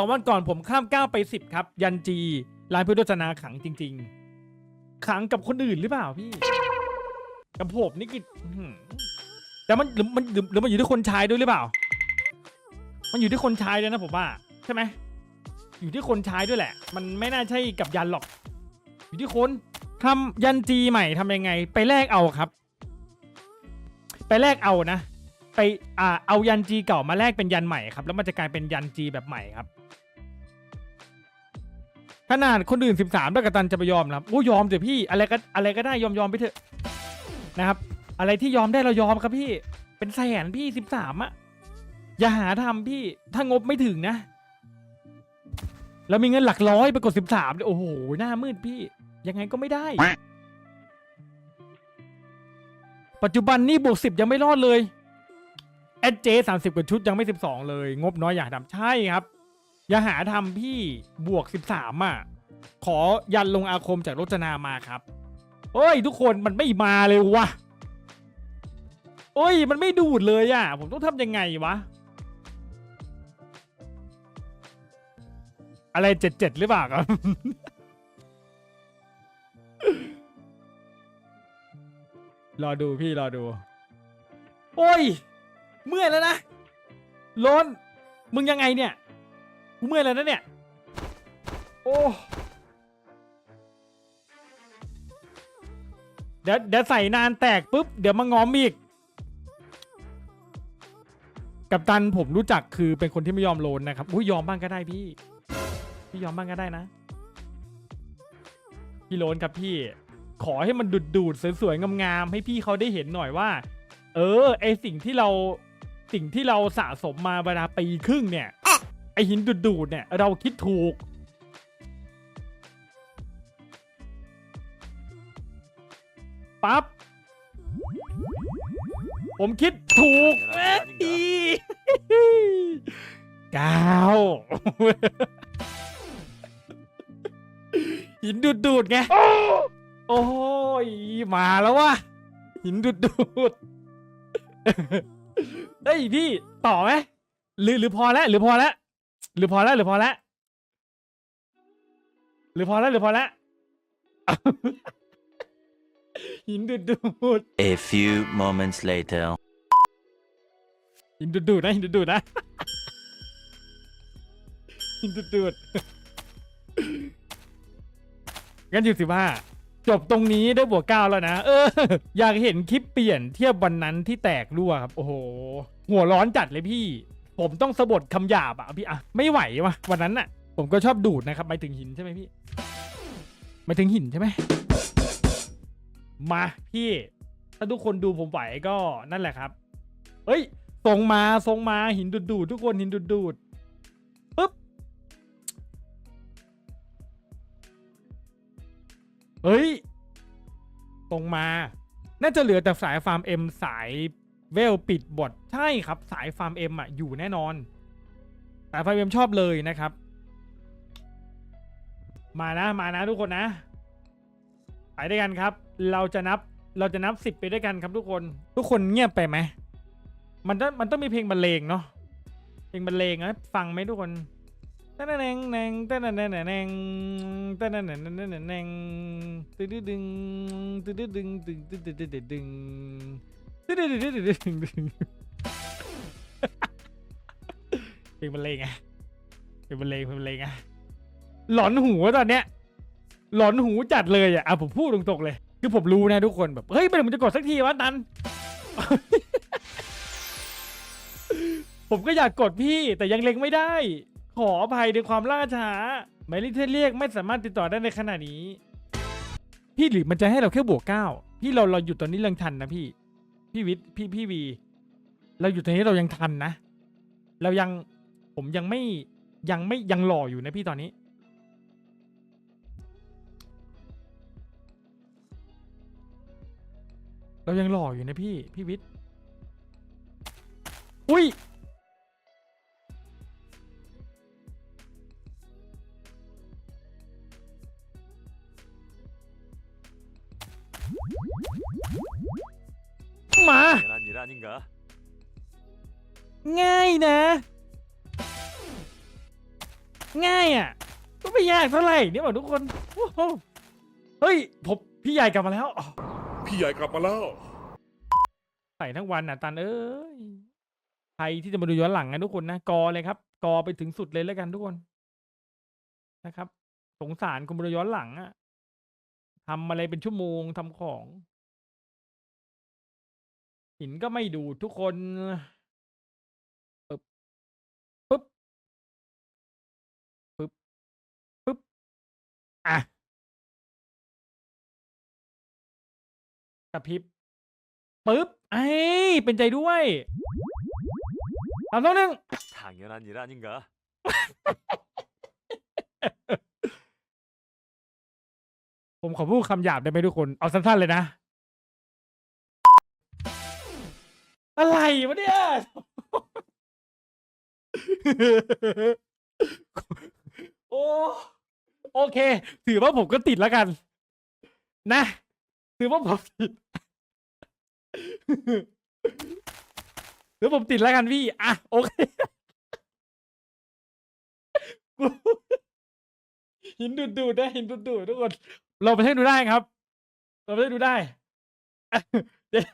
องวันก่อนผมข้ามก้าวไปสิบครับ ยันจีร้านพุทธโฆษณาขังจริง ๆ ขังกับคนอื่นหรือเปล่าพี่กับผมนี่คืออื้อหือแต่มันหรือมันหรือหรือมันอยู่ที่คนใช้ด้วยหรือเปล่า มันอยู่ที่คนใช้ด้วยนะผมว่า ใช่ไหมอยู่ที่คนใช้ด้วยแหละ มันไม่น่าใช่กับยันหรอก อยู่ที่คนทำยันจีใหม่ทำยังไง ไปแลกเอาครับ ไปแลกเอานะ ไปอ่าเอายันจีเก่ามาแลกเป็นยันใหม่ครับ แล้วมันจะกลายเป็นยันจีแบบใหม่ครับ ขนาดคนอื่นสิบสามแล้วกบตันจะไปยอมนะครับโอ้ยอมเถอะพี่อะไรก็อะไรก็ได้ยอมยอมไปเถอะนะครับ อะไรที่ยอมได้เรายอมครับพี่ เป็นแสนพี่สิบสามอะอย่าหาทำพี่ถ้างบไม่ถึงนะแล้วมีเงินหลักร้อยไปกดสิบสามโอ้โห หน้ามืดพี่ ยังไงก็ไม่ได้ ปัจจุบันนี่บวกสิบยังไม่รอดเลย เอเจสามสิบกว่าชุดยังไม่สิบสองเลย งบน้อยอย่าทำใช่ครับ อย่าหาทำพี่บวกสิบสามอะ ขอยันลงอาคมจากรจนามาครับเอ้ย ทุกคนมันไม่มาเลยวะเอ้ย มันไม่ดูดเลยอะ ผมต้องทำยังไงวะ อะไรเจ็ดเจ็ดหรือเปล่าครับรอดูพี่รอดู โอ้ย เมื่อยแล้วนะล้นมึงยังไงเนี่ยกูเมื่อยแล้วนะเนี่ย โอ้เดี๋ยวเดี๋ยวใส่นานแตกปุ๊บ เดี๋ยวมางอมอีก กับตันผมรู้จักคือเป็นคนที่ไม่ยอมโลนนะครับอุ้ยยอมบ้างก็ได้พี่ พี่ยอมบ้างก็ได้นะ พี่โลนครับพี่ ขอให้มันดูดดูดๆสวยๆงามๆให้พี่เขาได้เห็นหน่อยว่า เออไอสิ่งที่เรา สิ่งที่เราสะสมมาเวลาปีครึ่งเนี่ย ไอหินดูดดูดๆเนี่ยเราคิดถูก ปั๊บ ผมคิดถูกแม่ดีก้าวหินดูดดูดๆไง โอ้ย มาแล้ววะหินดูดดูดเฮ้ย พี่ต่อไหมหรือหรือพอแล้วหรือพอแล้วหรือพอแล้วหรือพอแล้วหรือพอแล้วหรือพอแล้วหินดูดดูด A few moments later. หินดูดดูดนะหินดูดดูดนะหินดูดดูดงั้นอยู่สิบห้าจบตรงนี้ได้บวกเก้าแล้วนะ เออ อยากเห็นคลิปเปลี่ยนเทียบวันนั้นที่แตกรั่วครับ โอ้โห หัวร้อนจัดเลยพี่ ผมต้องสะบดคำหยาบอะพี่อะไม่ไหววะวันนั้นน่ะ ผมก็ชอบดูดนะครับหมายถึงหินใช่ไหมพี่หมายถึงหินใช่ไหมมาพี่ ถ้าทุกคนดูผมไหวก็นั่นแหละครับเฮ้ยส่งมาส่งมาหินดูดดูดทุกคนหินดูดดูดปึ๊บเฮ้ยส่งมา น่าจะเหลือแต่สายฟาร์มเอ็มสาย เวลปิดบทใช่ครับสายฟาร์มเอ็มอะอยู่แน่นอน สายฟาร์มเอ็มชอบเลยนะครับ มานะมานะทุกคนนะ ไปด้วยกันครับ เราจะนับเราจะนับสิบไปด้วยกันครับทุกคน ทุกคนเงียบไปไหมมันต้องมันต้องมีเพลงบรรเลงเนาะเพลงบรรเลงนะฟังไหมทุกคนตะนแนงแนงตะนแนงแนงตะนแนงแนงแนงแนงตึ๊ดดึงตึ๊ดดึงตึ๊ดตึ๊ดตึ๊ดตึ๊ดดึง ดึงดึงดึงดดึงดึงเพลงบรรเลงไงเพลงบรรเลงเพลงบรรเลงไงหลอนหูตอนเนี้ย หลอนหูจัดเลยอะอะผมพูดตรงๆเลย คือผมรู้นะทุกคนแบบเฮ้ยเมื่อไหร่มันจะกดสักทีวะตันผมก็อยากกดพี่แต่ยังเล็งไม่ได้ ขออภัยในความล่าช้าหมายเลขที่เรียกไม่สามารถติดต่อได้ในขณะนี้ พี่หรือมันจะให้เราแค่บวกเก้าพี่เราเราหยุดตอนนี้ยังทันนะพี่ พี่วิทย์พี่พี่วี เราหยุดตอนนี้เรายังทันนะ เรายังผมยังไม่ยังไม่ยังหล่ออยู่นะพี่ตอนนี้ เรายังหล่ออยู่นะพี่พี่วิทย์อุ้ย มา 당연한 일 아닌가? ง่ายนะ ง่ายอ่ะ ก็ไม่ยากเท่าไหร่เนี่ยบอกทุกคนโอ้โหเฮ้ยผมพี่ใหญ่กลับมาแล้วอ๋อ พี่ใหญ่กลับมาแล้ว ใส่ทั้งวันอ่ะตันเอ้ยใครที่จะมาดูย้อนหลังนะทุกคนนะกอเลยครับ กอไปถึงสุดเลยแล้วกันทุกคนนะครับ สงสารคนมาดูย้อนหลังอะทำอะไรเป็นชั่วโมงทำของ หินก็ไม่ดูดทุกคนปึ๊บปึ๊บปึ๊บปึ๊บอ่ะกระพริบปึ๊บไอ้ยเป็นใจด้วยสามสองหนึ่ง 당연한 일 아닌가? ผมขอพูดคำหยาบได้ไหมทุกคน เอาสั้นๆเลยนะ อะไรวะเนี่ย โอ้โอเค ถือว่าผมก็ติดแล้วกัน นะ ถือว่าผมติดถือผมติดแล้วกันพี่ อะ โอเคหินดูดดูดๆนะหินดูดดูดทุกคน เราไปเล่นดูได้ครับ เราไปเล่นดูได้เดี๋ยว